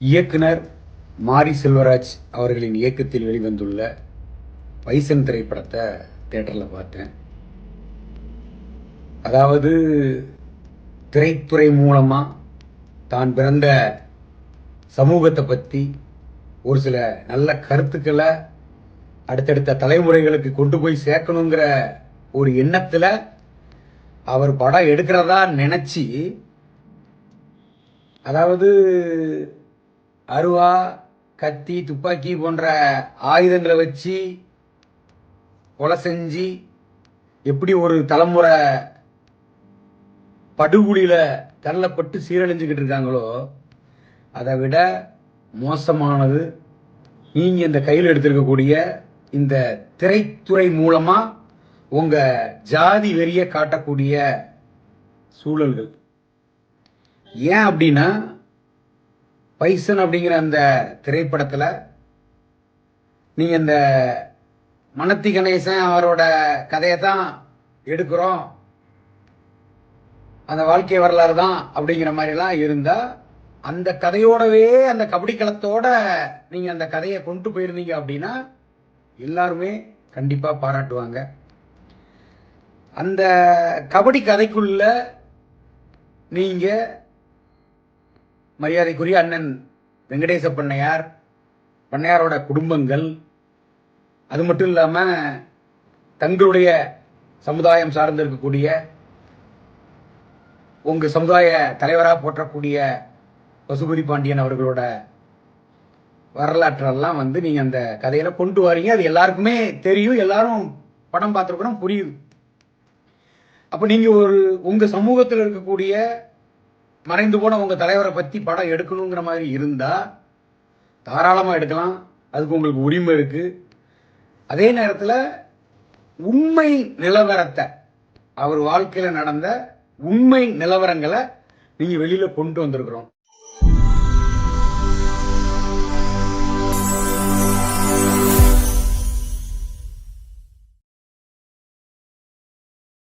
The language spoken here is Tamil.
இயக்குனர் மாரி செல்வராஜ் அவர்களின் இயக்கத்தில் வெளிவந்துள்ள பைசன் திரைப்படத்தை தேட்டரில் பார்த்தேன். அதாவது திரைத்துறை மூலமாக தான் பிறந்த சமூகத்தை பற்றி ஒரு சில நல்ல கருத்துக்களை அடுத்தடுத்த தலைமுறைகளுக்கு கொண்டு போய் சேர்க்கணுங்கிற ஒரு எண்ணத்தில் அவர் படம் எடுக்கிறதா நினச்சி அதாவது அருவா கத்தி துப்பாக்கி போன்ற ஆயுதங்களை வச்சு கொலை செஞ்சு எப்படி ஒரு தலைமுறை படுகொலியில் தள்ளப்பட்டு சீரழிஞ்சுக்கிட்டு இருக்காங்களோ அதை விட மோசமானது நீங்கள் இந்த கையில் எடுத்திருக்கக்கூடிய இந்த திரைத்துறை மூலமாக உங்கள் ஜாதி வெறிய காட்டக்கூடிய சூழல்கள். ஏன் அப்படின்னா பைசன் அப்படிங்கிற அந்த திரைப்படத்தில் நீங்கள் இந்த மனத்தி கணேசன் அவரோட கதையை தான் எடுக்கிறோம். அந்த வாழ்க்கை வரலாறு தான் அப்படிங்கிற மாதிரிலாம் இருந்தால் அந்த கதையோடவே அந்த கபடி களத்தோட நீங்கள் அந்த கதையை கொண்டு போயிருந்தீங்க அப்படின்னா எல்லாருமே கண்டிப்பாக பாராட்டுவாங்க. அந்த கபடி கதைக்குள்ள நீங்கள் மரியாதைக்குரிய அண்ணன் வெங்கடேச பண்ணையார் பண்ணையாரோட குடும்பங்கள் அது மட்டும் இல்லாம தங்களுடைய சமுதாயம் சார்ந்து இருக்கக்கூடிய உங்க சமுதாய தலைவராக போற்றக்கூடிய பசுபதி பாண்டியன் அவர்களோட வரலாற்றெல்லாம் வந்து நீங்க அந்த கதையில கொண்டு வரீங்க. அது எல்லாருக்குமே தெரியும் எல்லாரும் படம் பார்த்துருக்கணும் புரியுது. அப்ப நீங்க ஒரு உங்க சமூகத்தில் இருக்கக்கூடிய மறைந்து போன உங்க தலைவரை பத்தி படம் எடுக்கணுங்கிற மாதிரி இருந்தா தாராளமா எடுக்கலாம். அதுக்கு உங்களுக்கு உரிமை இருக்கு. அதே நேரத்தில் உண்மை நிலவரத்தை அவர் வாழ்க்கையில் நடந்த உண்மை நிலவரங்களை நீங்கள் வெளியில் கொண்டு வந்திருக்கிறோம்.